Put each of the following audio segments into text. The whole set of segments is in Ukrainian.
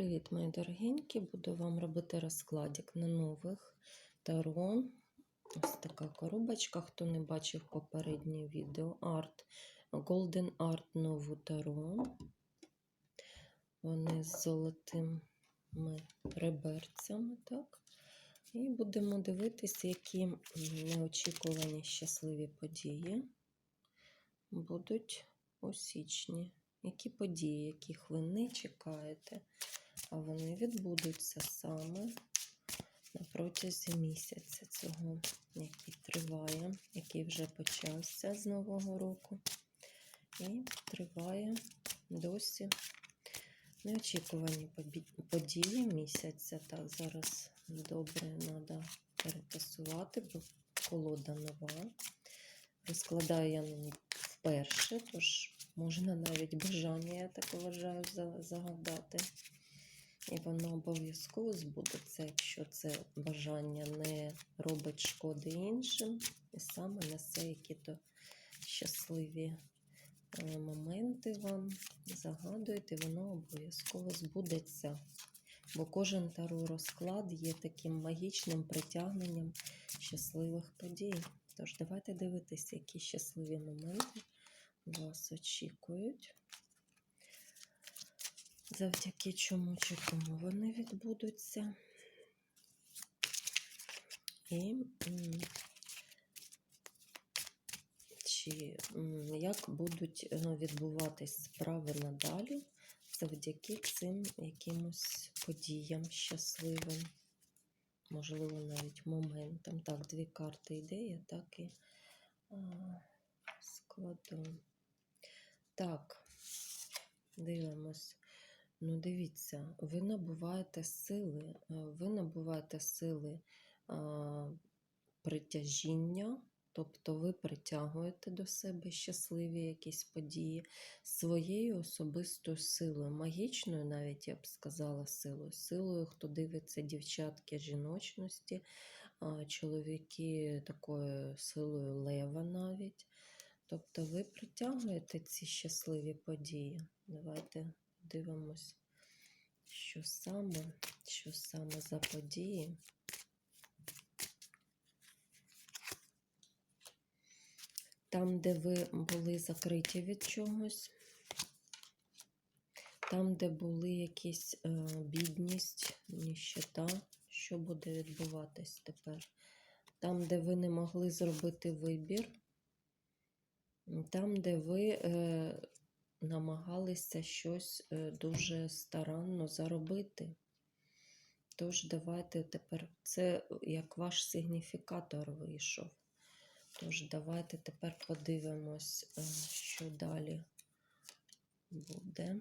Привіт, мої дорогенькі! Буду вам робити розкладик на нових таро. Ось така коробочка. Хто не бачив попереднє відео, Art, Golden Art нову таро. Вони з золотими реберцями. так? І будемо дивитися, які неочікувані щасливі події будуть у січні. Які події, яких ви не чекаєте, а вони відбудуться саме на протязі місяця цього, який триває, який вже почався з Нового року. І триває досі неочікувані події місяця. Так, зараз добре треба перетасувати, бо колода нова. Розкладаю я на вперше, тож можна навіть бажання, я так вважаю, загадати. І воно обов'язково збудеться, якщо це бажання не робить шкоди іншим, і саме несе які-то щасливі е, моменти вам загадуєте, воно обов'язково збудеться. Бо кожен таро розклад є таким магічним притягненням щасливих подій. Тож давайте дивитися, які щасливі моменти вас очікують. Завдяки чому чи кому вони відбудуться. І чи як будуть е, відбуватись справи надалі завдяки цим якимось подіям щасливим, можливо, навіть моментам. Так, дві карти ідея, так і складу. Так, дивимось. Ну, дивіться, ви набуваєте сили, е, ви набуваєте сили а, притяжіння, тобто ви притягуєте до себе щасливі якісь події своєю особистою силою, магічною, навіть я б сказала, силою, силою, хто дивиться дівчатки жіночності, а, чоловіки такою силою лева навіть. Тобто ви притягуєте ці щасливі події. Давайте дивимось, що саме, що саме за події. Там, де ви були закриті від чогось, там, де були якісь е, бідність, ніщета, що буде відбуватись тепер. Там, де ви не могли зробити вибір, там, де ви е, намагалися щось е, дуже старанно заробити. Тож, давайте тепер це як ваш сигніфікатор вийшов. Тож, давайте тепер подивимось, е, що далі буде.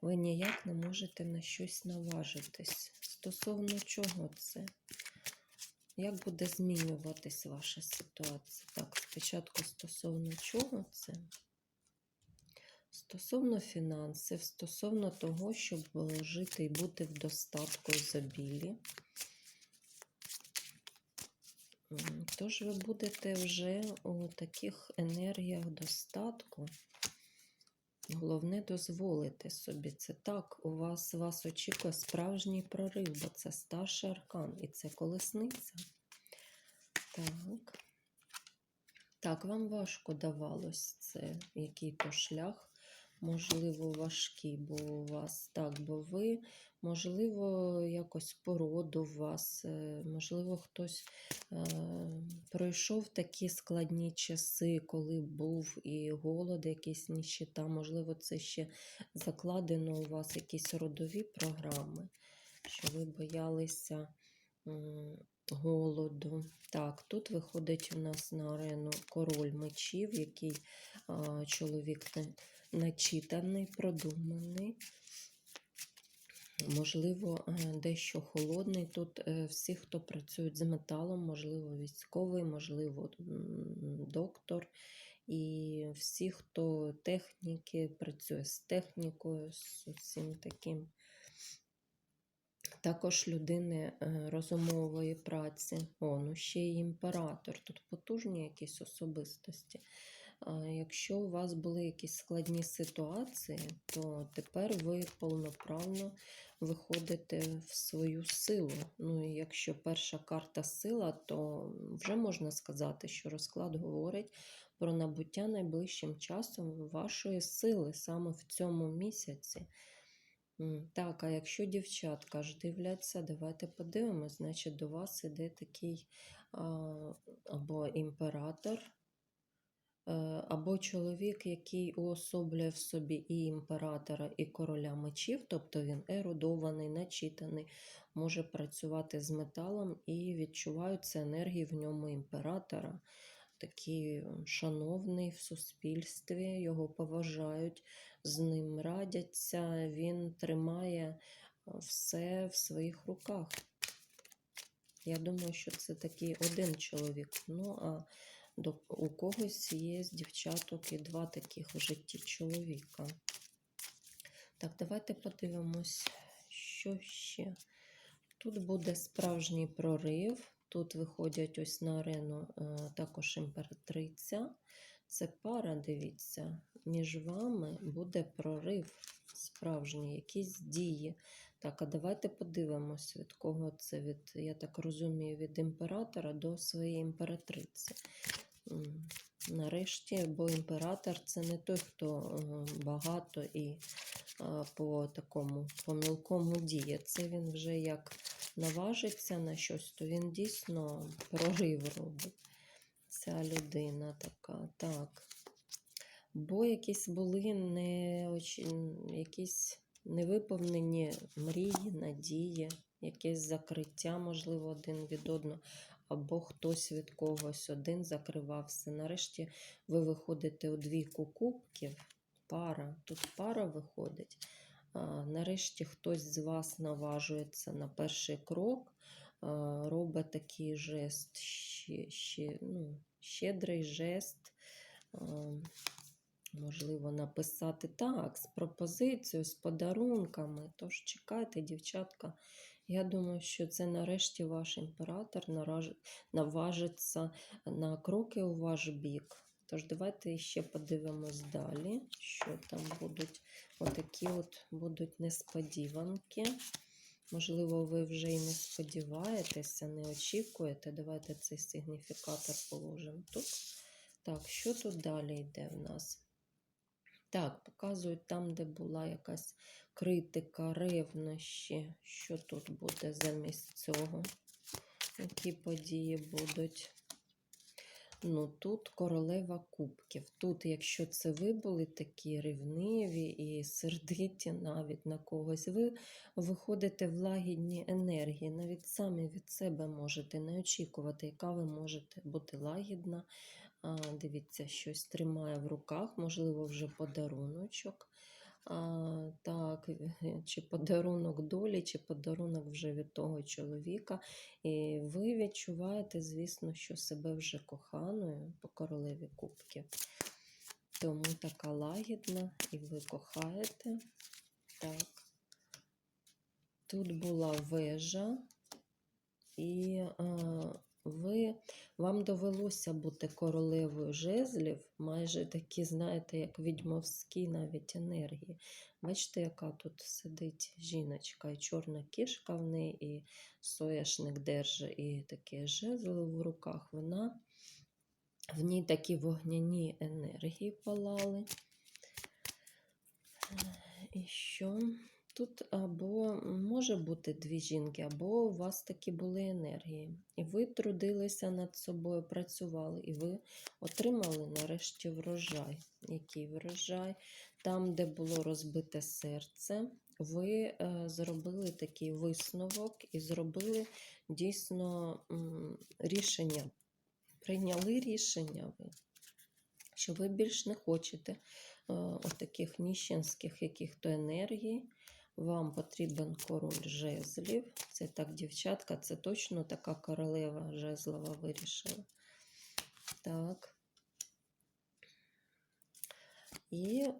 Ви ніяк не можете на щось наважитись. Стосовно чого це? Як буде змінюватись ваша ситуація? Так, спочатку стосовно чого це? Стосовно фінансів, стосовно того, щоб жити і бути в достатку ізобілі. М, Тож ви будете вже у таких енергіях достатку. Головне дозволити собі це так. У вас вас очікує справжній прорив, бо це старший аркан і це колесниця. Так. Так, вам важко давалось це який-то шлях, можливо, важкий, бо у вас так, бо ви, можливо, якось породу у вас, е, можливо, хтось е, пройшов такі складні часи, коли був і голод, якийсь ніщита, можливо, це ще закладено у вас якісь родові програми, що ви боялися голоду. Так, тут виходить у нас на арену король мечів, який а, чоловік начитаний, продуманий. Можливо, е, дещо холодний. Тут е, всі, хто працюють з металом, можливо, військовий, можливо, доктор. І всі, хто техніки, працює з технікою, з усім таким. Також людини е, розумової праці. О, ну ще й імператор. Тут потужні якісь особистості. Якщо у вас були якісь складні ситуації, то тепер ви повноправно виходите в свою силу. Ну і якщо перша карта сила, то вже можна сказати, що розклад говорить про набуття найближчим часом вашої сили саме в цьому місяці. Так, а якщо дівчатка ж дивляться, давайте подивимось. Значить, до вас іде такий а, або імператор, е, або чоловік, який уособлює в собі і імператора, і короля мечів, тобто він ерудований, начитаний, може працювати з металом і відчуваються енергії в ньому імператора. Такий шановний в суспільстві, його поважають, з ним радяться, він тримає все в своїх руках. Я думаю, що це такий один чоловік. Ну, а у когось є з дівчаток і два таких в житті чоловіка. Так, давайте подивимось, що ще. Тут буде справжній прорив. Тут виходять ось на арену е, також імператриця. Це пара, дивіться, між вами буде прорив справжній, якісь дії. Так, а давайте подивимось, від кого це від, я так розумію, від імператора до своєї імператриці. Нарешті, бо імператор це не той, хто е, багато і по такому помілкому діє. Це він вже як наважиться на щось, то він дійсно прорив робить. Ця людина така. Так. Бо якісь були не, якісь невиповнені мрії, надії, якесь закриття, можливо, один від одного, або хтось від когось один закривався. Нарешті ви виходите у двійку кубків, пара, тут пара виходить. Нарешті хтось з вас наважується на перший крок, робить такий жест, ще, ще, ну, щедрий жест. Можливо, написати так, з пропозицією, з подарунками. Тож чекайте, дівчатка. Я думаю, що це нарешті ваш імператор наважиться на кроки у ваш бік. Тож давайте ще подивимось далі, що там будуть отакі от будуть несподіванки. Можливо, ви вже і не сподіваєтеся, не очікуєте. Давайте цей сигніфікатор положимо тут. Так, що тут далі йде в нас? Так, показують там, де була якась критика, ревнощі. Що тут буде замість цього? Які події будуть? Ну, тут королева кубків. Тут, якщо це ви були такі рівниві і сердиті навіть на когось, ви виходите в лагідні енергії. Навіть самі від себе можете не очікувати, яка ви можете бути лагідна. Дивіться, щось тримає в руках, можливо, вже подаруночок. Так, чи подарунок долі, чи подарунок вже від того чоловіка. І ви відчуваєте, звісно, що себе вже коханою по королеві кубків. Тому така лагідна, і ви кохаєте. Так. Тут була вежа, і а, ви, вам довелося бути королевою жезлів, майже такі, знаєте, як відьмовські навіть енергії. Бачите, яка тут сидить жіночка, і чорна кішка в неї, і сояшник держить, і таке жезло в руках. Вона в ній такі вогняні енергії палали. І що? Тут або може бути дві жінки, або у вас такі були енергії. І ви трудилися над собою, працювали, і ви отримали нарешті врожай. Який врожай? Там, де було розбите серце, ви е, зробили такий висновок і зробили дійсно рішення. Прийняли рішення ви, що ви більш не хочете е, отаких ніщенських яких-то енергій. Вам потрібен король жезлів. Це так, дівчатка, це точно така королева жезлова вирішила. Так. І е,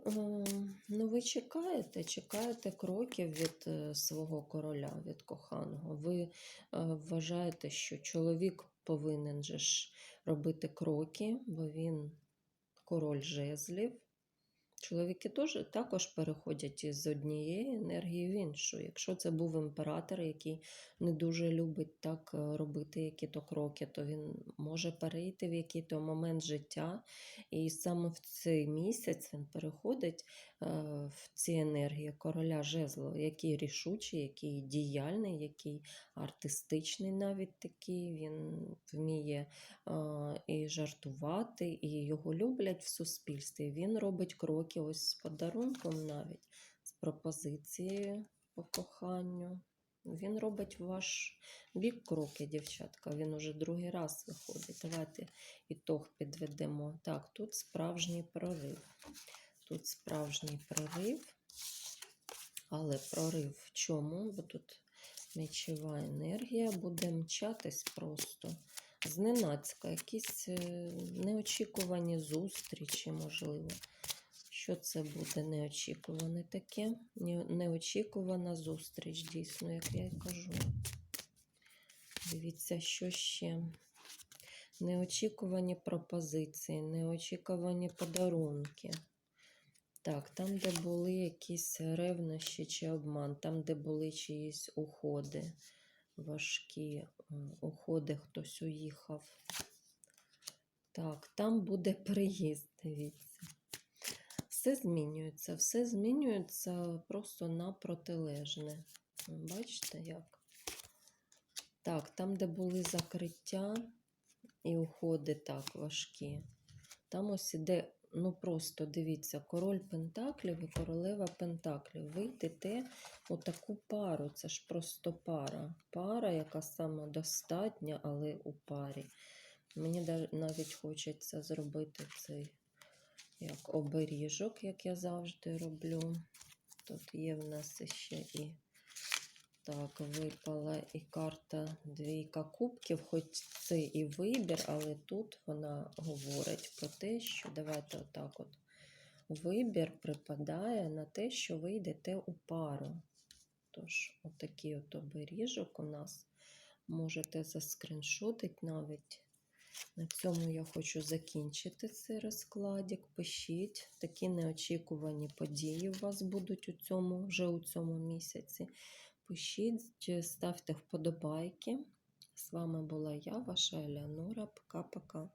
ну, ви чекаєте, чекаєте кроків від е, свого короля, від коханого. Ви е, вважаєте, що чоловік повинен же ж робити кроки, бо він король жезлів. Чоловіки теж також переходять із однієї енергії в іншу. Якщо це був імператор, який не дуже любить так е, робити які-то кроки, то він може перейти в який-то момент життя. І саме в цей місяць він переходить в ці енергії короля жезлу, який рішучий, який діяльний, який артистичний навіть такий. Він вміє е, і жартувати, і його люблять в суспільстві. Він робить кроки ось з подарунком навіть, з пропозицією по коханню. Він робить ваш бік кроки, дівчатка. Він уже другий раз виходить. Давайте ітог підведемо. Так, тут справжній прорив. Тут справжній прорив. Але прорив в чому? Бо тут мечова енергія буде мчатись просто. Зненацька, якісь е, неочікувані зустрічі, можливо. Що це буде неочікуване таке? Неочікувана зустріч, дійсно, як я і кажу. Дивіться, що ще. Неочікувані пропозиції, неочікувані подарунки. Так, там, де були якісь ревнощі чи обман, там, де були чиїсь уходи, важкі уходи, хтось уїхав. Так, там буде приїзд, дивіться. Все змінюється, все змінюється просто на протилежне. Бачите, як? Так, там, де були закриття і уходи так важкі, там ось іде, ну просто дивіться, король Пентаклів і королева Пентаклів. Ви йдете у таку пару, це ж просто пара. Пара, яка самодостатня, але у парі. Мені навіть хочеться зробити цей як оберіжок, як я завжди роблю. Тут є в нас ще і так, випала і карта двійка кубків, хоч це і вибір, але тут вона говорить про те, що давайте отак от. Вибір припадає на те, що ви йдете у пару. Тож, отакий от оберіжок у нас можете заскріншотити навіть. На цьому я хочу закінчити цей розкладик. Пишіть, такі неочікувані події у вас будуть у цьому, вже у цьому місяці. Пишіть, ставте вподобайки. З вами була я, ваша Елеонора. Пока-пока.